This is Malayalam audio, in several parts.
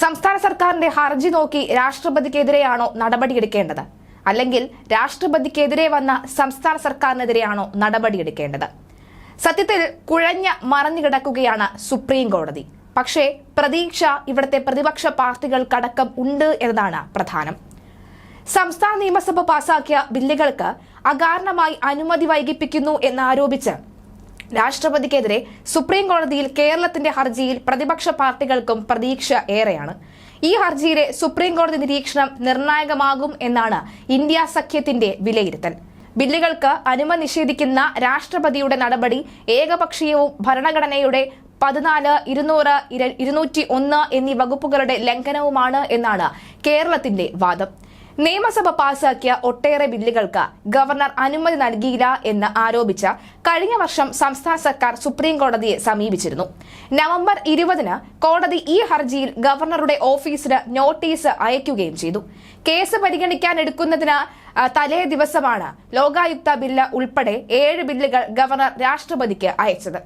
സംസ്ഥാന സർക്കാരിന്റെ ഹർജി നോക്കി രാഷ്ട്രപതിക്കെതിരെയാണോ നടപടിയെടുക്കേണ്ടത്? അല്ലെങ്കിൽ രാഷ്ട്രപതിക്കെതിരെ വന്ന സംസ്ഥാന സർക്കാരിനെതിരെയാണോ നടപടിയെടുക്കേണ്ടത്? സത്യത്തിൽ കുഴഞ്ഞ മറഞ്ഞു കിടക്കുകയാണ് സുപ്രീം കോടതി. പക്ഷേ പ്രതീക്ഷ ഇവിടുത്തെ പ്രതിപക്ഷ പാർട്ടികൾക്കടക്കം ഉണ്ട് എന്നതാണ് പ്രധാനം. സംസ്ഥാന നിയമസഭ പാസാക്കിയ ബില്ലുകൾക്ക് അകാരണമായി അനുമതി വൈകിപ്പിക്കുന്നു എന്നാരോപിച്ച് രാഷ്ട്രപതിക്കെതിരെ സുപ്രീം കോടതിയിൽ കേരളത്തിന്റെ ഹർജിയിൽ പ്രതിപക്ഷ പാർട്ടികൾക്കും പ്രതീക്ഷ ഏറെയാണ്. ഈ ഹർജിയിലെ സുപ്രീം കോടതി നിരീക്ഷണം നിർണായകമാകും എന്നാണ് ഇന്ത്യ സഖ്യത്തിന്റെ വിലയിരുത്തൽ. ബില്ലുകൾക്ക് അനുമതി നിഷേധിക്കുന്ന രാഷ്ട്രപതിയുടെ നടപടി ഏകപക്ഷീയവും ഭരണഘടനയുടെ പതിനാല് ഇരുന്നൂറ് ഇര- ഇരുന്നൂറ്റി ഒന്ന് എന്നീ വകുപ്പുകളുടെ ലംഘനവുമാണ് എന്നാണ് കേരളത്തിന്റെ വാദം. നിയമസഭ പാസാക്കിയ ഒട്ടേറെ ബില്ലുകൾക്ക് ഗവർണർ അനുമതി നൽകിയില്ല എന്ന് ആരോപിച്ച് കഴിഞ്ഞ വർഷം സംസ്ഥാന സർക്കാർ സുപ്രീം കോടതിയെ സമീപിച്ചിരുന്നു. നവംബർ ഇരുപതിന് കോടതി ഈ ഹർജിയിൽ ഗവർണറുടെ ഓഫീസിന് നോട്ടീസ് അയക്കുകയും ചെയ്തു. കേസ് പരിഗണിക്കാൻ എടുക്കുന്നതിന് തലേ ദിവസമാണ് ലോകായുക്ത ബില്ല് ഉൾപ്പെടെ ഏഴ് ബില്ലുകൾ ഗവർണർ രാഷ്ട്രപതിക്ക് അയച്ചത്.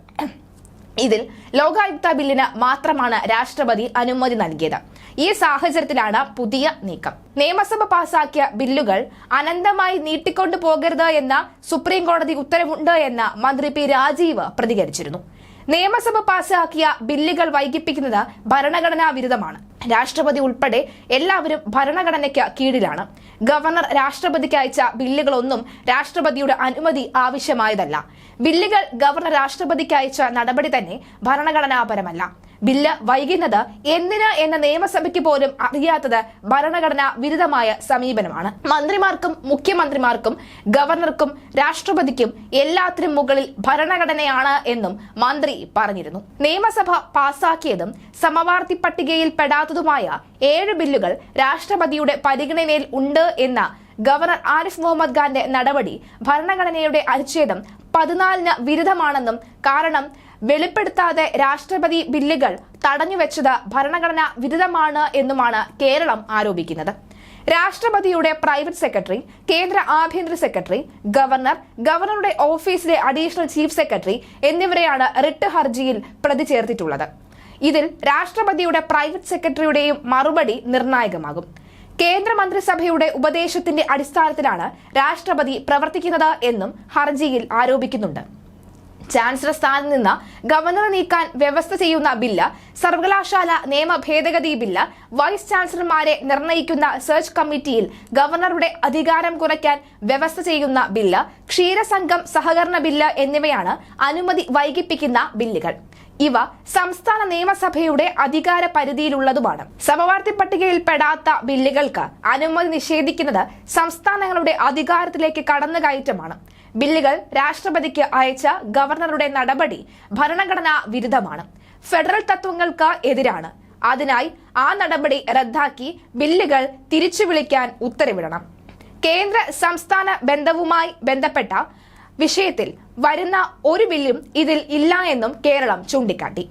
ഇതിൽ ലോകായുക്ത ബില്ലിന് മാത്രമാണ് രാഷ്ട്രപതി അനുമതി നൽകിയത്. ഈ സാഹചര്യത്തിലാണ് പുതിയ നീക്കം. നിയമസഭ പാസാക്കിയ ബില്ലുകൾ അനന്തമായി നീട്ടിക്കൊണ്ടു പോകരുത് എന്ന സുപ്രീം കോടതി ഉത്തരവുണ്ട് എന്ന് മന്ത്രി പി രാജീവ് പ്രതികരിച്ചിരുന്നു. നിയമസഭ പാസാക്കിയ ബില്ലുകൾ വൈകിപ്പിക്കുന്നത് ഭരണഘടനാ വിരുദ്ധമാണ്. രാഷ്ട്രപതി ഉൾപ്പെടെ എല്ലാവരും ഭരണഘടനയ്ക്ക് കീഴിലാണ്. ഗവർണർ രാഷ്ട്രപതിക്ക് അയച്ച ബില്ലുകളൊന്നും രാഷ്ട്രപതിയുടെ അനുമതി ആവശ്യമായതല്ല. ബില്ലുകൾ ഗവർണർ രാഷ്ട്രപതിക്ക് അയച്ച നടപടി തന്നെ ഭരണഘടനാപരമല്ല. ബില്ല് വൈകുന്നത് എന്തിന് എന്ന നിയമസഭയ്ക്ക് പോലും അറിയാത്തത് ഭരണഘടനാ വിരുദ്ധമായ സമീപനമാണ്. മന്ത്രിമാർക്കും മുഖ്യമന്ത്രിമാർക്കും ഗവർണർക്കും രാഷ്ട്രപതിക്കും എല്ലാത്തിനും മുകളിൽ ഭരണഘടനയാണ് എന്നും മന്ത്രി പറഞ്ഞിരുന്നു. നിയമസഭ പാസാക്കിയതും സമവാർത്തി പട്ടികയിൽ പെടാത്തതുമായ ഏഴ് ബില്ലുകൾ രാഷ്ട്രപതിയുടെ പരിഗണനയിൽ ഉണ്ട് എന്ന ഗവർണർ ആരിഫ് മുഹമ്മദ് ഖാന്റെ നടപടി ഭരണഘടനയുടെ അനുച്ഛേദം പതിനാലിന് വിരുദ്ധമാണെന്നും കാരണം വെളിപ്പെടുത്താതെ രാഷ്ട്രപതി ബില്ലുകൾ തടഞ്ഞുവെച്ചത് ഭരണഘടന വിരുദ്ധമാണ് എന്നുമാണ് കേരളം ആരോപിക്കുന്നത്. രാഷ്ട്രപതിയുടെ പ്രൈവറ്റ് സെക്രട്ടറി കേന്ദ്ര ആഭ്യന്തര സെക്രട്ടറി ഗവർണർ ഗവർണറുടെ ഓഫീസിലെ അഡീഷണൽ ചീഫ് സെക്രട്ടറി എന്നിവരെയാണ് റിട്ട് ഹർജിയിൽ പ്രതി ചേർത്തിട്ടുള്ളത്. ഇതിൽ രാഷ്ട്രപതിയുടെ പ്രൈവറ്റ് സെക്രട്ടറിയുടെയും മറുപടി നിർണായകമാകും. കേന്ദ്രമന്ത്രിസഭയുടെ ഉപദേശത്തിന്റെ അടിസ്ഥാനത്തിലാണ് രാഷ്ട്രപതി പ്രവർത്തിക്കുന്നത് എന്നും ഹർജിയിൽ ആരോപിക്കുന്നുണ്ട്. ചാൻസലർ സ്ഥാനത്ത് നിന്ന് ഗവർണർ നീക്കാൻ വ്യവസ്ഥ ചെയ്യുന്ന ബില്ല് സർവകലാശാല നിയമ ഭേദഗതി ബില്ല് വൈസ് ചാൻസലർമാരെ നിർണയിക്കുന്ന സെർച്ച് കമ്മിറ്റിയിൽ ഗവർണറുടെ അധികാരം കുറയ്ക്കാൻ വ്യവസ്ഥ ചെയ്യുന്ന ബില്ല് ക്ഷീരസംഘം സഹകരണ ബില്ല് എന്നിവയാണ് അനുമതി വൈകിപ്പിക്കുന്ന ബില്ലുകൾ. ഇവ സംസ്ഥാന നിയമസഭയുടെ അധികാര പരിധിയിലുള്ളതുമാണ്. സമവാർത്തി പട്ടികയിൽ പെടാത്ത ബില്ലുകൾക്ക് അനുമതി നിഷേധിക്കുന്നത് സംസ്ഥാനങ്ങളുടെ അധികാരത്തിലേക്ക് കടന്നുകയറ്റമാണ്. ബില്ലുകൾ രാഷ്ട്രപതിക്ക് അയച്ച ഗവർണറുടെ നടപടി ഭരണഘടനാ വിരുദ്ധമാണ്. ഫെഡറൽ തത്വങ്ങൾക്ക് എതിരാണ്. അതിനായി ആ നടപടി റദ്ദാക്കി ബില്ലുകൾ തിരിച്ചു വിളിക്കാൻ ഉത്തരവിടണം. കേന്ദ്ര സംസ്ഥാന ബന്ധവുമായി ബന്ധപ്പെട്ട വിഷയത്തിൽ വരുന്ന ഒരു ബില്ലും ഇതിൽ ഇല്ല എന്നും കേരളം ചൂണ്ടിക്കാട്ടി.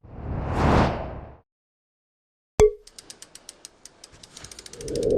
you